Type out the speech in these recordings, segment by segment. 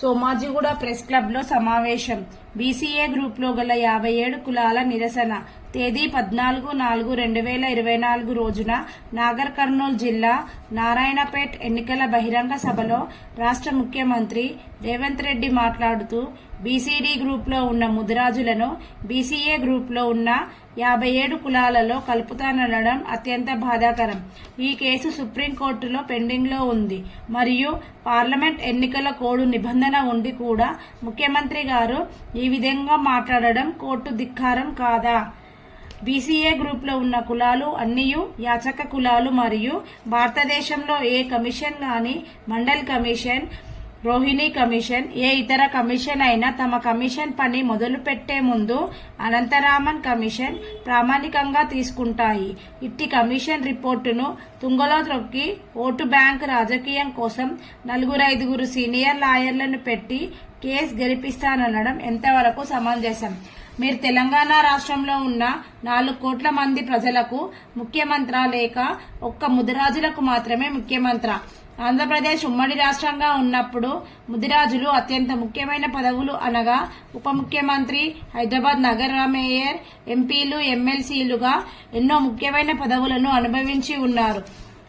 Somajiguda press క్లబ్లో సమావేశం. BCA గ్రూప్లో గల యాభై ఏడు కులాల నిరసన. తేదీ పద్నాలుగు నాలుగు రెండు వేల ఇరవై నాలుగు రోజున నాగర్ కర్నూలు జిల్లా నారాయణపేట్ ఎన్నికల బహిరంగ సభలో రాష్ట్ర ముఖ్యమంత్రి రేవంత్ రెడ్డి మాట్లాడుతూ బీసీడీ గ్రూప్లో ఉన్న ముదిరాజులను బీసీఏ గ్రూప్లో ఉన్న యాభై ఏడు కులాలలో కలుపుతానడం అత్యంత బాధాకరం. ఈ కేసు సుప్రీంకోర్టులో పెండింగ్లో ఉంది. మరియు పార్లమెంట్ ఎన్నికల కోడ్ నిబంధన ఉండి కూడా ముఖ్యమంత్రి గారు ఈ విధంగా మాట్లాడడం కోర్టు ధిక్కారం కాదా? బీసీఏ గ్రూప్లో ఉన్న కులాలు అన్నియు యాచక కులాలు మరియు భారతదేశంలో ఏ కమిషన్ కానీ మండల్ కమిషన్ రోహిణి కమిషన్ ఏ ఇతర కమిషన్ అయినా తమ కమిషన్ పని మొదలు పెట్టే ముందు అనంతరామన్ కమిషన్ ప్రామాణికంగా తీసుకుంటాయి. ఇట్టి కమిషన్ రిపోర్టును తుంగలో త్రొక్కి ఓటు బ్యాంక్ రాజకీయం కోసం నలుగురు ఐదుగురు సీనియర్ లాయర్లను పెట్టి కేసు గెలిపిస్తాననడం ఎంతవరకు సమంజసం? మీరు తెలంగాణ రాష్ట్రంలో ఉన్న నాలుగు కోట్ల మంది ప్రజలకు ముఖ్యమంత్ర లేక ఒక్క ముదిరాజులకు మాత్రమే ముఖ్యమంత్ర. ఆంధ్రప్రదేశ్ ఉమ్మడి రాష్ట్రంగా ఉన్నప్పుడు ముదిరాజులు అత్యంత ముఖ్యమైన పదవులు అనగా ఉప ముఖ్యమంత్రి హైదరాబాద్ నగర మేయర్ ఎంపీలు ఎమ్మెల్సీలుగా ఎన్నో ముఖ్యమైన పదవులను అనుభవించి ఉన్నారు.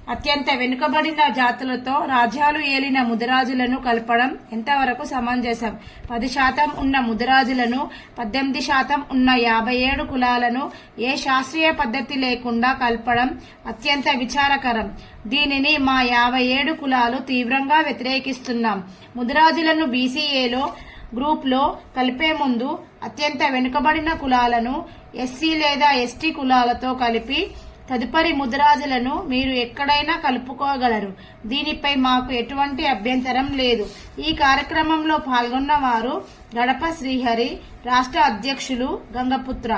అత్యంత వెనుకబడిన జాతులతో రాజ్యాలు ఏలిన ముదిరాజులను కలపడం ఎంతవరకు సమంజసం? పది శాతం ఉన్న ముదిరాజులను పద్దెనిమిది శాతం ఉన్న యాభై ఏడు కులాలను ఏ శాస్త్రీయ పద్ధతి లేకుండా కలపడం అత్యంత విచారకరం. దీనిని మా యాభై ఏడు కులాలు తీవ్రంగా వ్యతిరేకిస్తున్నాం. ముదిరాజులను బీసీఏలో గ్రూప్లో కలిపే ముందు అత్యంత వెనుకబడిన కులాలను ఎస్సీ లేదా ఎస్టీ కులాలతో కలిపి తదుపరి ముద్రాజులను మీరు ఎక్కడైనా కలుపుకోగలరు. దీనిపై మాకు ఎటువంటి అభ్యంతరం లేదు. ఈ కార్యక్రమంలో పాల్గొన్న వారు గడప శ్రీహరి రాష్ట్ర అధ్యక్షులు గంగపుత్ర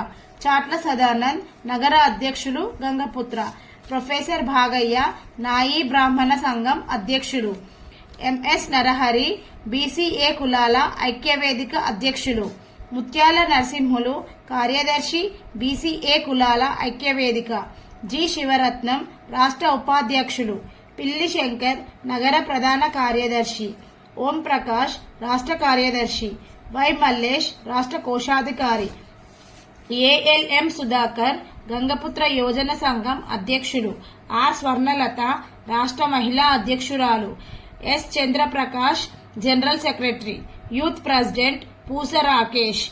చాట్ల సదానంద్ నగర అధ్యక్షులు గంగపుత్ర ప్రొఫెసర్ భాగయ్య నాయి బ్రాహ్మణ సంఘం అధ్యక్షులు ఎంఎస్ నరహరి బీసీఏ కులాల ఐక్యవేదిక అధ్యక్షులు ముత్యాల నరసింహులు కార్యదర్శి బీసీఏ కులాల ఐక్యవేదిక. జి శివరత్నం రాష్ట్ర ఉపాధ్యక్షులు పిల్లి శంకర్ నగర ప్రధాన కార్యదర్శి ఓం ప్రకాష్ రాష్ట్ర కార్యదర్శి వై మల్లేష్ రాష్ట్ర కోశాధికారి ఏఎల్ఎం సుధాకర్ గంగపుత్ర యోజన సంఘం అధ్యక్షులు ఆర్ స్వర్ణలత రాష్ట్ర మహిళా అధ్యక్షురాలు S Chandraprakash general secretary youth president Poosa Rakesh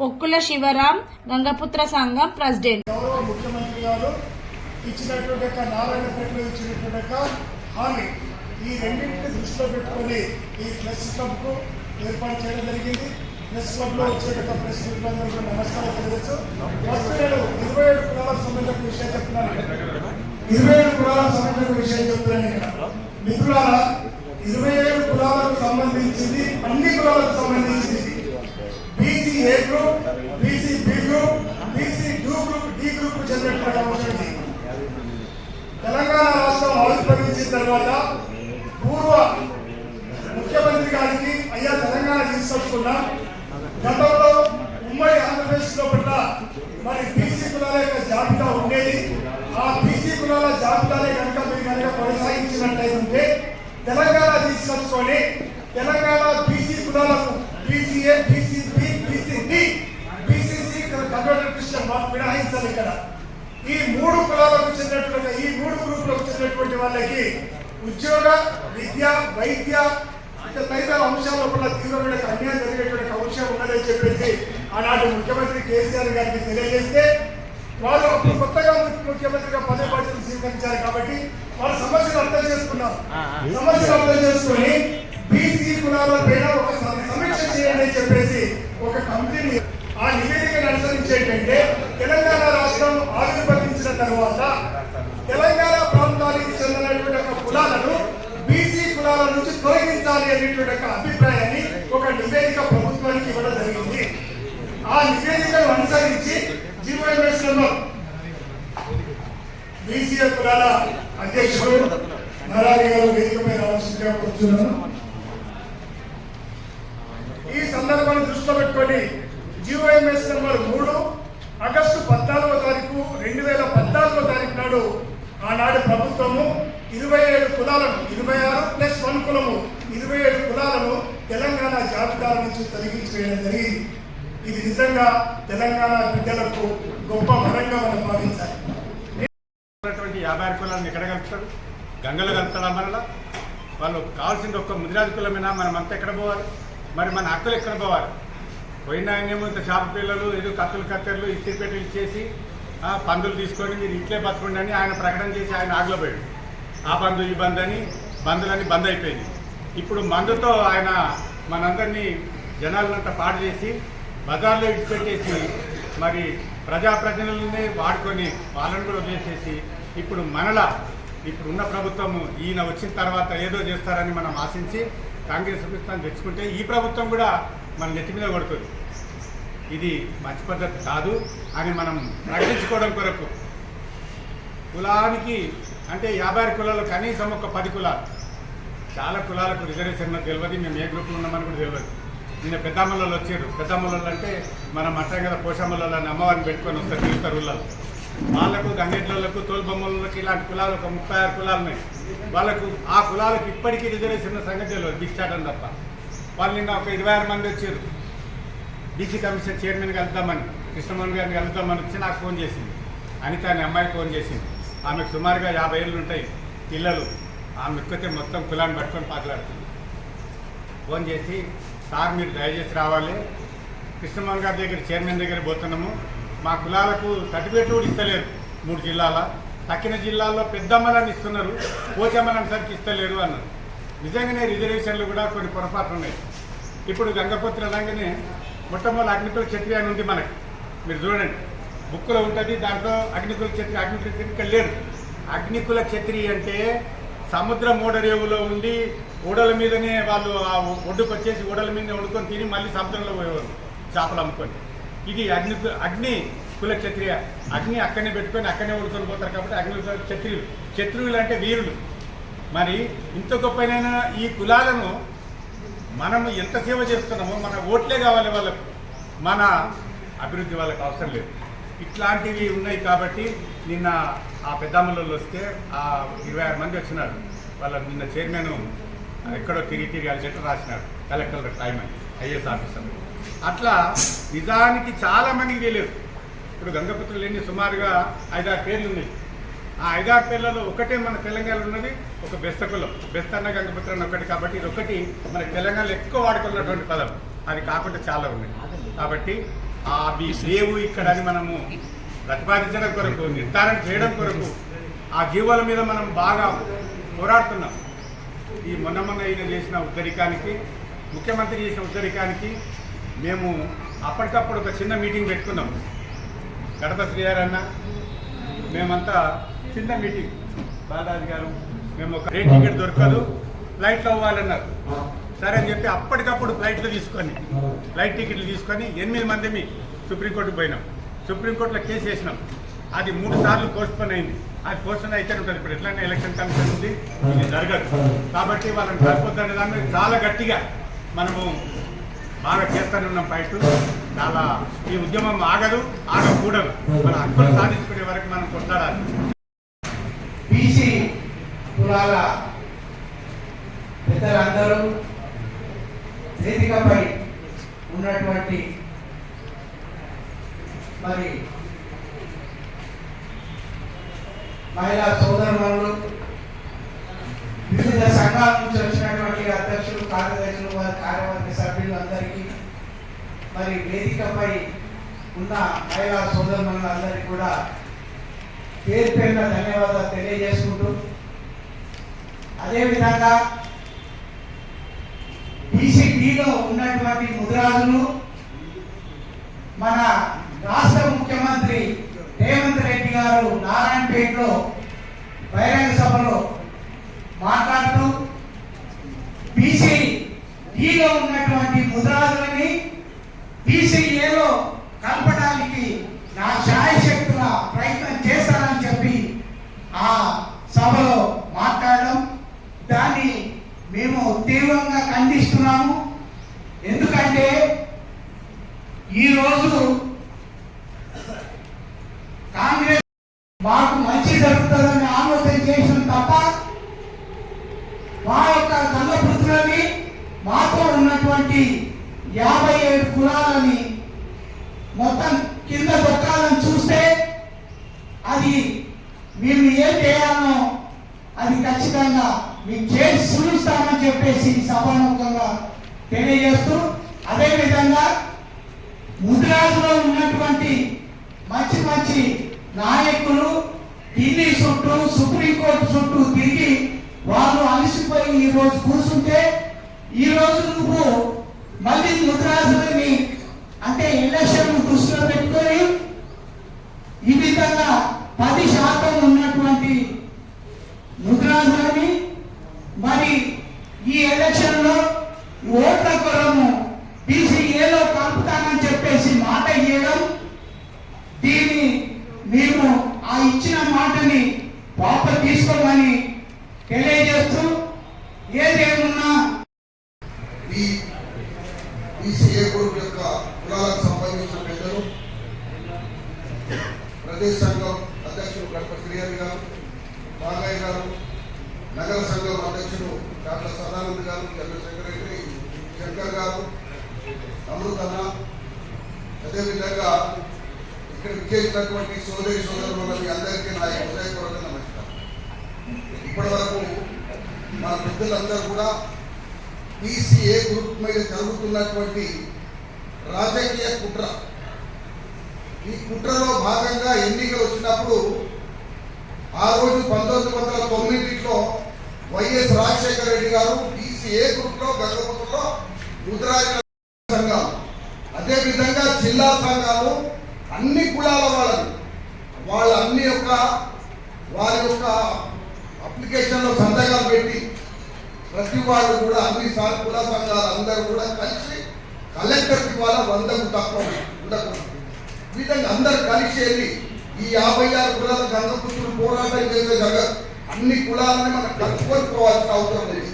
Pokkula Sivaram Gangaputra సంఘం ప్రెసిడెంట్. గారు ఇచ్చినటువంటి యొక్క నారాయణపేటలో ఇచ్చినటువంటి యొక్క హామీ. ఈ రెండింటిని దృష్టిలో పెట్టుకొని ఈ ప్రెస్ క్లబ్కు ఏర్పాటు చేయడం జరిగింది. ప్రెస్ క్లబ్లో వచ్చేట ప్రెస్ మిత్రులందరూ కూడా నమస్కారం తెలియచ్చు ఫస్ట్ నేను ఇరవై ఏడు కులాలకు సంబంధించిన విషయం చెప్తున్నాను ఇరవై ఏడు కులాలకు సంబంధించిన విషయం చెప్తున్నాను ఇక్కడ. మిత్రులారా ఇరవై ఏడు కులాలకు సంబంధించింది అన్ని కులాలకు సంబంధించింది. బీసీ ఏ గ్రూప్ తెలంగాణ రాష్ట్రం ఆవిర్భవించిన తర్వాత పూర్వ ముఖ్యమంత్రి గారికి అయ్యా తెలంగాణ తీసుకొచ్చుకున్నాం. గతంలో ఉమ్మడి ఆంధ్రప్రదేశ్ లోపల పట్ల మరి బీసీ కులాల యొక్క జాబితా ఉండేది. ఆ బీసీ కులాల జాబితానే కనుక మీరు కనుక కొనసాగించినట్లయితే తెలంగాణ తీసుకొచ్చుకొని తెలంగాణ బీసీ కులాలకు BCA BCB BCD BCC converter Christian మినహాయించాలి ఇక్కడ. ఈ మూడు కులాలకు చెందినటువంటి ఈ మూడు గ్రూపులకు చెందినటువంటి వాళ్ళకి ఉద్యోగ విద్య వైద్య తదితర అంశాల పట్ల తీవ్రమైన అన్యాయం జరిగేటువంటి అంశం ఉన్నదని చెప్పేసి ఆనాటి ముఖ్యమంత్రి కేసీఆర్ గారికి తెలియజేస్తే వారు అప్పుడు కొత్తగా ముఖ్యమంత్రిగా పదవి బాధ్యతలు స్వీకరించారు కాబట్టి వాళ్ళ సమస్యలు అర్థం చేసుకున్నారు. సమస్యలు అర్థం చేసుకొని బీసీ కులాల పైన ఒక సమ- సమీక్ష చేయండి అని చెప్పేసి ఒక కమిటీని ఆ నివేదికను అనుసరించి ఏంటంటే తెలంగాణ రాష్ట్రం ఆవిర్భవించిన తర్వాత తెలంగాణ ప్రాంతానికి చెందినటువంటి ఒక కులాలను బీసీ కులాల నుంచి తొలగించాలి అనేటువంటి ఒక అభిప్రాయాన్ని ఒక నివేదిక ప్రభుత్వానికి ఇవ్వడం జరిగింది. ఆ నివేదికను అనుసరించి జీవోఎంఎస్ బీసీ కులాల అధ్యక్షుడు నరాలి గారు వేదిక మీద ఆలోచించగా కూర్చున్నాను ఈ సందర్భాన్ని దృష్టిలో పెట్టుకొని జీవోఎంఎస్ నెంబర్ మూడు ఆగస్టు రెండు వేల పద్నాలుగో తారీఖు నాడు ఆనాడు ప్రభుత్వము ఇరవై ఏడు కులాలను ఇరవై ఆరు ప్లస్ వన్ కులము ఇరవై ఏడు కులాలను తెలంగాణ జాబితా నుంచి తొలగించేయడం జరిగింది. ఇది నిజంగా తెలంగాణ బిడ్డలకు గొప్ప వరంగా మనం భావించాలి. యాభై ఆరు కులాలను ఎక్కడ కలుపుతారు? గంగలు కలుపుతారా మరలా? వాళ్ళు కావాల్సింది ఒక్క ముదిరాజు కులమైనా? మనం అంతా ఎక్కడ పోవాలి? మరి మన హక్కులు ఎక్కడ పోవాలి? పోయినా ఏమో ఇంత షాపు పిల్లలు ఏదో కత్తులు కత్తెరలు ఇస్త్రీ ఇచ్చేసి పందులు తీసుకొని మీరు ఇట్లే బతకండి అని ఆయన ప్రకటన చేసి ఆయన ఆగిలోపోయాడు ఆ బంధు ఈ బంధు అని బంధులన్నీ బంద్ అయిపోయింది. ఇప్పుడు మందుతో ఆయన మనందరినీ జనాలంతా పాడు చేసి బజార్లో ఇచ్చిపెట్టేసి మరి ప్రజాప్రతినిధులనే వాడుకొని వాళ్ళని కూడా వదిలేసేసి ఇప్పుడు మనలా ఇప్పుడు ఉన్న ప్రభుత్వము ఈయన వచ్చిన తర్వాత ఏదో చేస్తారని మనం ఆశించి కాంగ్రెస్ ప్రభుత్వాన్ని తెచ్చుకుంటే ఈ ప్రభుత్వం కూడా మన నెత్తి మీద కొడుతుంది. ఇది మంచి పద్ధతి కాదు. అని మనం ప్రకటించుకోవడం కొరకు కులానికి అంటే యాభై ఆరు కులాలు కనీసం ఒక పది కులాలు. చాలా కులాలకు రిజర్వేషన్ తెలియదు మేము ఏ గ్రూప్లో ఉన్నామని కూడా తెలియదు నిన్న పెద్దమ్మలలో వచ్చారు. పెద్దమ్మలలో అంటే మనం అంటాం కదా పోషమ్మలలో అమ్మవారిని పెట్టుకొని వస్తారు తిరుగుతారు ఊళ్ళలో. వాళ్ళకు గంగెట్లకు తోలుబొమ్మలకి ఇలాంటి కులాలు ఒక ముప్పై ఆరు కులాలు ఉన్నాయి. వాళ్ళకు ఆ కులాలకు ఇప్పటికీ రిజర్వేషన్ ఉన్న సంగతి తెలియదు బిచ్చాటం తప్ప. వాళ్ళు నిన్న ఒక ఇరవై ఆరు మంది వచ్చారు. డీసీ కమిషన్ చైర్మన్ కలుద్దామని కృష్ణమోహన్ గారిని కలుద్దామని వచ్చి నాకు ఫోన్ చేసింది. అనిత అనే అమ్మాయి ఫోన్ చేసింది. ఆమెకు సుమారుగా యాభై ఏళ్ళు ఉంటాయి. పిల్లలు. ఆమె ఎక్కితే మొత్తం కులాన్ని పట్టుకొని పాటలాడుతుంది ఫోన్ చేసి సార్ మీరు దయచేసి రావాలి. కృష్ణమోహన్ గారి దగ్గర చైర్మన్ దగ్గర పోతున్నాము. మా కులాలకు సర్టిఫికేట్ కూడా ఇస్తలేరు మూడు జిల్లాల. తక్కిన జిల్లాల్లో పెద్దమ్మలని ఇస్తున్నారు. పోచమ్మలని సరికి ఇస్తలేరు అన్నారు. నిజంగానే రిజర్వేషన్లు కూడా కొన్ని పొరపాట్లు ఉన్నాయి. ఇప్పుడు గంగపుత్ర అలాగనే మొట్టమొదటి అగ్నికుల క్షత్రియ అని ఉంది మనకి. మీరు చూడండి. బుక్కులో ఉంటుంది దాంట్లో అగ్నికుల క్షత్రియ అగ్నికుల క్షత్రియ ఇక్కడ లేరు అగ్నికుల క్షత్రియ అంటే సముద్ర మూడరేవులో ఉండి ఓడల మీదనే వాళ్ళు ఆ ఒడ్డుకు వచ్చేసి ఓడల మీద వండుకొని తిని మళ్ళీ సముద్రంలో పోయేవారు చేపలు అమ్ముకొని. ఇది అగ్ని అగ్ని కుల క్షత్రియ. అగ్ని అక్కడనే పెట్టుకొని అక్కడనే వండుకొని పోతారు కాబట్టి అగ్ని క్షత్రియులు. క్షత్రియులు అంటే వీరులు. మరి ఇంత గొప్పనైనా ఈ కులాలను మనము ఎంత సేవ చేస్తున్నామో మన ఓట్లే కావాలి వాళ్ళకు. మన అభివృద్ధి వాళ్ళకి అవసరం లేదు. ఇట్లాంటివి ఉన్నాయి కాబట్టి నిన్న ఆ పెద్దమ్మలలో వస్తే ఆ ఇరవై ఆరు మంది వచ్చినారు. వాళ్ళ నిన్న చైర్మన్ ఎక్కడో తిరిగి తిరిగి వాళ్ళ చెట్టు రాసినారు. కలెక్టర్ టైం అని ఐఏఎస్ ఆఫీసర్. అట్లా నిజానికి చాలా మందికి తెలియదు. ఇప్పుడు గంగపుత్రులు ఎన్ని సుమారుగా ఐదారు పేర్లు ఉన్నాయి. ఆ ఐదారు పేర్లలో ఒకటే మన తెలంగాణలో ఉన్నది ఒక బెస్త కులం. బెస్త అన్న గంగపుత్ర అన్న ఒకటి కాబట్టి ఇది ఒకటి మన తెలంగాణలో ఎక్కువ వాడుకున్నటువంటి పదం. అది కాకుండా చాలా ఉన్నాయి. కాబట్టి అవి లేవు ఇక్కడ అని మనము ప్రతిపాదించడం కొరకు నిర్ధారణ చేయడం కొరకు ఆ జీవాల మీద మనం బాగా పోరాడుతున్నాం. ఈ మొన్న మొన్న ఈయన చేసిన ఉద్దరికానికి ముఖ్యమంత్రి చేసిన ఉద్దరికానికి మేము అప్పటికప్పుడు ఒక చిన్న మీటింగ్ పెట్టుకున్నాం. గడప శ్రీగారు మేమంతా చిన్న మీటింగ్. బాలాజీ గారు మేము ఒక రేట్ టికెట్ దొరకదు ఫ్లైట్లో అవ్వాలన్నారు. సరే అని చెప్పి అప్పటికప్పుడు ఫ్లైట్లు తీసుకొని ఫ్లైట్ టికెట్లు తీసుకొని ఎనిమిది మందిమి సుప్రీంకోర్టుకు పోయినాం. సుప్రీంకోర్టులో కేసు వేసినాం. అది మూడు సార్లు పోస్ట్పోన్ అయింది. అది పోస్ట్పోన్ అయితే ఉంటుంది. ఇప్పుడు ఎట్లయినా ఎలక్షన్ కమిషన్ ఉంది. ఇది జరగదు. కాబట్టి వాళ్ళని కలపొద్దనే దాన్ని చాలా గట్టిగా మనము బాగా చేస్తూనే ఉన్నాం ఫైట్ చాలా ఈ ఉద్యమం ఆగదు ఆగకూడదు. మన హక్కులు సాధించుకునే వరకు మనం కొట్లాడాలి. కులాల పెద్దలందరూ వేదికపై ఉన్నటువంటి మరి మహిళా సోదరులు వివిధ సంఘాల నుంచి వచ్చినటువంటి అధ్యక్షులు కార్యదర్శులు వారి కార్యవర్గ సభ్యులు అందరికీ మరి వేదికపై ఉన్న మహిళా సోదరులందరికీ కూడా పేరు పేరున ధన్యవాదాలు తెలియజేసుకుంటూ అదేవిధంగా బీసీడీలో ఉన్నటువంటి ముదిరాజులు మన రాష్ట్ర ముఖ్యమంత్రి రేవంత్ రెడ్డి గారు నారాయణపేటలో బహిరంగ సభలో మాట్లాడుతూ బీసీ డీలో ఉన్నటువంటి ముద్రాజులని బీసీఏలో కలపడానికి నా తీవ్రంగా ఖండిస్తున్నాము. ఎందుకంటే ఈరోజు కాంగ్రెస్ మాకు మంచి జరుగుతుందని ఆలోచన చేసిన తప్ప మా యొక్క గంగపుత్రులని మాతో ఉన్నటువంటి యాభై ఏడు కులాలని మొత్తం కింద దొక్కాలని చూస్తే అది మేము ఏం చేయాలనో అది ఖచ్చితంగా మీకు చేసి చూపిస్తామని చెప్పేసి సభాముఖంగా తెలియజేస్తూ అదేవిధంగా ముద్రాజులో ఉన్నటువంటి మంచి మంచి నాయకులు ఢిల్లీ చుట్టూ సుప్రీంకోర్టు చుట్టూ తిరిగి వాళ్ళు అలసిపోయి ఈరోజు కూర్చుంటే ఈ రోజు నువ్వు మళ్ళీ ముద్రాజులని అంటే ఎలక్షన్ దృష్టిలో పెట్టుకొని ఈ విధంగా పది శాతం ఉన్నటువంటి ముద్రాజులని మరి ఈ ఎలక్షన్లో ఓట్ల కొరము బీసీఏలో కలుపుతానని చెప్పేసి మాట ఇవ్వడం దీన్ని మేము ఆ ఇచ్చిన మాటని వాపస్ తీసుకోమని తెలియజేస్తూ ఏదేమున్నా ఈ ఈసీఏ గ్రూప్ యొక్క కులాలకు సంబంధించిన పెద్దలు ప్రదేశ సంఘం అధ్యక్షుడు గడప శ్రీహరి గారు బాలయ్య గారు నగర సంఘం అధ్యక్షుడు డాక్టర్ సదానంద్ గారు జనరల్ సెక్రటరీ శంకర్ గారు అమృతన్న అదేవిధంగా ఇక్కడ విచ్చేసినటువంటి సోదరి సోదరులకి అందరికీ నా హృదయపూర్వక నమస్కారం. ఇప్పటి వరకు మన పెద్దలందరూ కూడా పీసీఏ గ్రూప్ మీద జరుగుతున్నటువంటి రాజకీయ కుట్ర ఈ కుట్రలో భాగంగా ఎన్నికలు వచ్చినప్పుడు ఆ రోజు పంతొమ్మిది వందల తొమ్మిదిలో వైఎస్ రాజశేఖర రెడ్డి గారు పీసీఏ గ్రూప్లో గంగపుత్రలో రుద్రాజ సంఘాలు. అదేవిధంగా జిల్లా సంఘాలు అన్ని కులాల వాళ్ళని వాళ్ళ అన్ని యొక్క వారి యొక్క అప్లికేషన్లో సంతకాలు పెట్టి ప్రతి వాళ్ళు కూడా అన్ని సా- కుల సంఘాలు అందరూ కూడా కలిసి కలెక్టర్కి వాళ్ళ వందకు తక్కువ ఉండకూడదు. విధంగా అందరు కలిసి వెళ్ళి ఈ యాభై ఆరు కులాల గంధపుత్రులు పోరాటం చేసే జగ అన్ని కులాలని మనం కలుపుకొని అవసరం లేదు.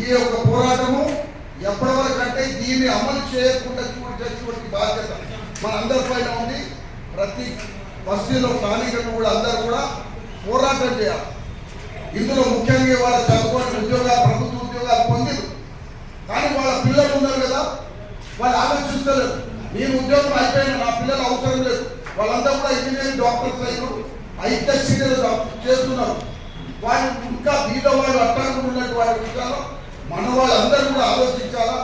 ఈ యొక్క పోరాటము ఎప్పటి వరకు అంటే దీన్ని అమలు చేయకుండా చూడేటువంటి బాధ్యత మన అందరి పైన ఉంది. ప్రతి బస్తీలో స్థానికులు కూడా అందరూ కూడా పోరాటం చేయాలి. ఇందులో ముఖ్యంగా వాళ్ళ చదువుకొని ఉద్యోగాలు ప్రభుత్వ ఉద్యోగాలు పొందిరు. కానీ వాళ్ళ పిల్లలు ఉన్నారు కదా వాళ్ళు ఆలోచిస్తారు నేను ఉద్యోగం అయిపోయిన నా పిల్లలు అవసరం లేదు. వాళ్ళందరూ కూడా ఇంజనీరింగ్ డాక్టర్స్ అయ్యారు ఐటెక్సీలు చేస్తున్నారు. వారి ఇంకా బీద వాళ్ళు అట్టాకుండా వారి విషయాలు మన వాళ్ళందరూ కూడా ఆలోచించాలా?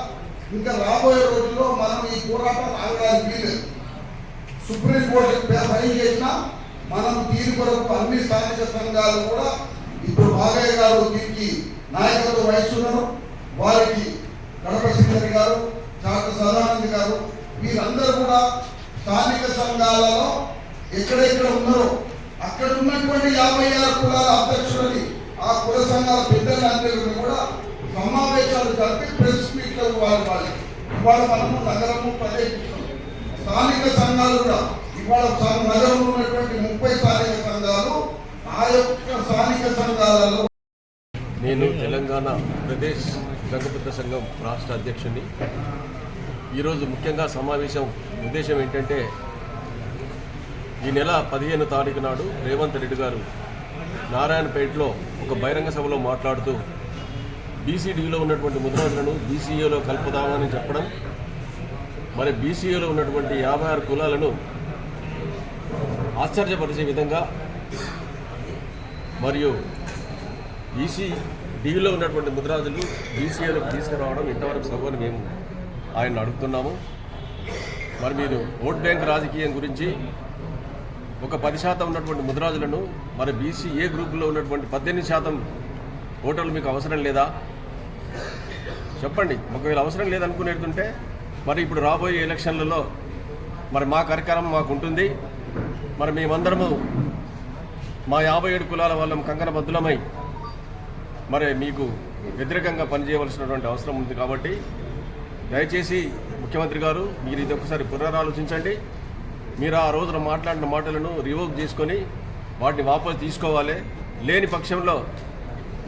ఇంకా రాబోయే రోజుల్లో మనం ఈ పోరాటం ఆగడానికి వీలేదు సుప్రీంకోర్టు ఫైల్ చేసినా మనం దీని కొరకు అన్ని స్థానిక సంఘాలు కూడా ఇప్పుడు బాగయ్య గారు దీనికి నాయకత్వం వహిస్తున్నారు. వారికి గణప గారు డాక్టర్ సదానంద్ గారు మీరందరూ కూడా స్థానిక సంఘాలలో ఎక్కడెక్కడ ఉన్నారో అక్కడ ఉన్నటువంటి యాభై ఆరు కులాల అధ్యక్షులని ఆ కుల సంఘాల పెద్దలందరినీ కూడా సమావేశాలు జరిపి ప్రెస్ మీట్లు వాళ్ళు. వాళ్ళకి ఇవాళ మనము నగరము ప్రదేశిస్తున్నాం స్థానిక సంఘాలు కూడా ఇవాళ నగరంలో ఉన్నటువంటి ముప్పై స్థానిక సంఘాలు ఆ యొక్క స్థానిక సంఘాలలో నేను తెలంగాణ ప్రదేశ్ గంగపుత్ర సంఘం రాష్ట్ర అధ్యక్షుని ఈరోజు ముఖ్యంగా సమావేశం ఉద్దేశం ఏంటంటే ఈ నెల పదిహేను తారీఖు నాడు రేవంత్ రెడ్డి గారు నారాయణపేటలో ఒక బహిరంగ సభలో మాట్లాడుతూ బీసీడీలో ఉన్నటువంటి ముద్రాజులను బీసీఏలో కలుపుదామని చెప్పడం మరి బీసీఏలో ఉన్నటువంటి యాభై ఆరు కులాలను ఆశ్చర్యపరిచే విధంగా మరియు బీసీ డీలో ఉన్నటువంటి ముద్రాజులు బీసీఏలకు తీసుకురావడం ఇంతవరకు సభను మేము ఆయన అడుగుతున్నాము. మరి మీరు ఓట్ బ్యాంక్ రాజకీయం గురించి ఒక పది శాతం ఉన్నటువంటి ముద్రాజులను మరి బీసీ ఏ గ్రూపులో ఉన్నటువంటి పద్దెనిమిది శాతం ఓటర్లు మీకు అవసరం లేదా? చెప్పండి. ఒకవేళ అవసరం లేదనుకునేటుంటే మరి ఇప్పుడు రాబోయే ఎలక్షన్లలో మరి మా కార్యక్రమం మాకు ఉంటుంది. మరి మేమందరము మా యాభై ఏడు కులాల వాళ్ళం కంకణ బద్దులమై మరి మీకు వ్యతిరేకంగా పనిచేయవలసినటువంటి అవసరం ఉంది కాబట్టి దయచేసి ముఖ్యమంత్రి గారు మీరు ఇది ఒకసారి పునరాలోచించండి. మీరు ఆ రోజున మాట్లాడిన మాటలను రివోక్ చేసుకొని వాటిని వాపసు తీసుకోవాలి. లేని పక్షంలో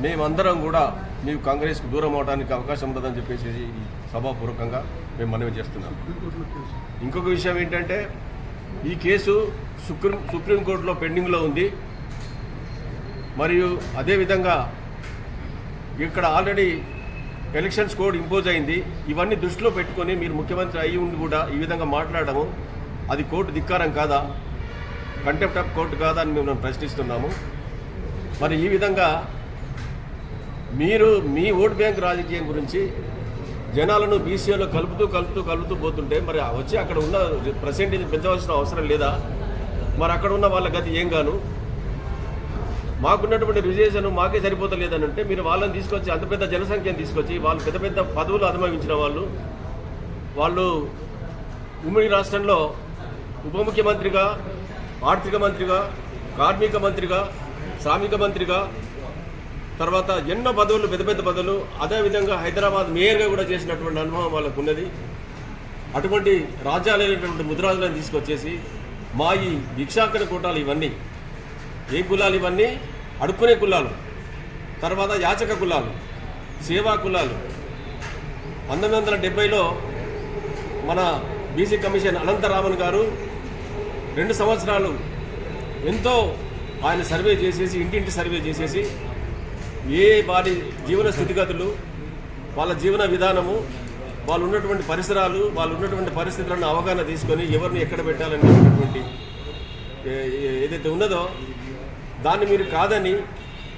మేమందరం కూడా మీకు కాంగ్రెస్కు దూరం అవడానికి అవకాశం ఉండదని చెప్పేసి ఈ సభాపూర్వకంగా మేము మనవి చేస్తున్నాం. ఇంకొక విషయం ఏంటంటే ఈ కేసు సుప్రీం సుప్రీంకోర్టులో పెండింగ్లో ఉంది. మరియు అదేవిధంగా ఇక్కడ ఆల్రెడీ ఎలక్షన్స్ కోడ్ ఇంపోజ్ అయింది. ఇవన్నీ దృష్టిలో పెట్టుకొని మీరు ముఖ్యమంత్రి అయ్యి ఉండి కూడా ఈ విధంగా మాట్లాడము. అది కోర్టు ధిక్కారం కాదా? కంటెంప్ట్ ఆఫ్ కోర్టు కాదా అని మేము ప్రశ్నిస్తున్నాము. మరి ఈ విధంగా మీరు మీ ఓట్ బ్యాంక్ రాజకీయం గురించి జనాలను బీసీలో కలుపుతూ కలుపుతూ కలుపుతూ పోతుంటే మరి వచ్చి అక్కడ ఉన్న పర్సెంటేజ్ పెంచవలసిన అవసరం లేదా? మరి అక్కడ ఉన్న వాళ్ళ గతి ఏం గాను? మాకున్నటువంటి రిజర్వేషన్ మాకే సరిపోతలేదని అంటే మీరు వాళ్ళని తీసుకొచ్చి అంత పెద్ద జనసంఖ్యను తీసుకొచ్చి వాళ్ళు పెద్ద పెద్ద పదవులు అనుభవించిన వాళ్ళు వాళ్ళు ఉమ్మడి రాష్ట్రంలో ఉప ముఖ్యమంత్రిగా ఆర్థిక మంత్రిగా కార్మిక మంత్రిగా శ్రామిక మంత్రిగా తర్వాత ఎన్నో పదవులు పెద్ద పెద్ద పదవులు అదేవిధంగా హైదరాబాద్ మేయర్గా కూడా చేసినటువంటి అనుభవం వాళ్ళకు ఉన్నది. అటువంటి రాజ్యాలైనటువంటి ముద్రాజులను తీసుకొచ్చేసి మా ఈ భిక్షాకర కూటాలు ఇవన్నీ ఏ కులాలు ఇవన్నీ? అడుక్కునే కులాలు తర్వాత యాచక కులాలు సేవా కులాలు. పంతొమ్మిది వందల డెబ్బైలో మన బీసీ కమిషన్ అనంతరామన్ గారు రెండు సంవత్సరాలు ఎంతో ఆయన సర్వే చేసేసి ఇంటింటి సర్వే చేసేసి ఏ వారి జీవన స్థితిగతులు వాళ్ళ జీవన విధానము వాళ్ళు ఉన్నటువంటి పరిసరాలు వాళ్ళు ఉన్నటువంటి పరిస్థితులను అవగాహన తీసుకొని ఎవరిని ఎక్కడ పెట్టాలనేటువంటి ఏదైతే ఉన్నదో దాన్ని మీరు కాదని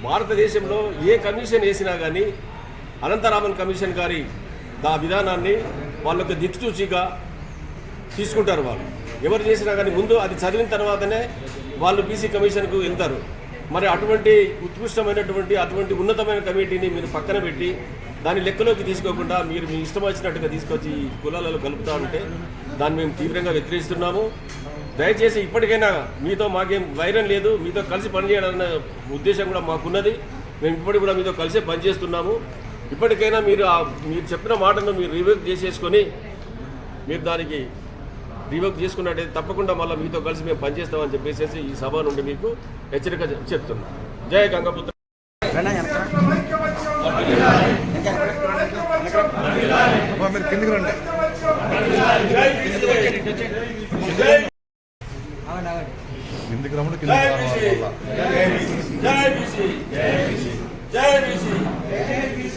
భారతదేశంలో ఏ కమిషన్ వేసినా కానీ అనంతరామన్ కమిషన్ గారి దా విధానాన్ని వాళ్ళొక దిక్సూచిగా తీసుకుంటారు వాళ్ళు. ఎవరు చేసినా కానీ ముందు అది చదివిన తర్వాతనే వాళ్ళు బీసీ కమిషన్కు వెళ్తారు. మరి అటువంటి ఉత్కృష్టమైనటువంటి అటువంటి ఉన్నతమైన కమిటీని మీరు పక్కన పెట్టి దాన్ని లెక్కలోకి తీసుకోకుండా మీరు మీ ఇష్టం వచ్చినట్టుగా తీసుకొచ్చి కులాలలో కలుపుతా ఉంటే దాన్ని మేము తీవ్రంగా వ్యతిరేస్తున్నాము దయచేసి ఇప్పటికైనా మీతో మాకేం వైరం లేదు మీతో కలిసి పనిచేయాలన్న ఉద్దేశం కూడా మాకున్నది మేము ఇప్పటికి కూడా మీతో కలిసే పనిచేస్తున్నాము ఇప్పటికైనా మీరు ఆ మీరు చెప్పిన మాటను మీరు రివర్క్ చేసేసుకొని మీరు దానికి రివర్క్ చేసుకున్నట్టయితే తప్పకుండా మళ్ళీ మీతో కలిసి మేము పనిచేస్తామని చెప్పేసి ఈ సభ నుండి మీకు హెచ్చరిక చెప్తున్నాం జయ గంగపుత్ర మీరు కిందికి రండి విగ్రహములు కింద జై బీసీ జై బీసీ జై బీసీ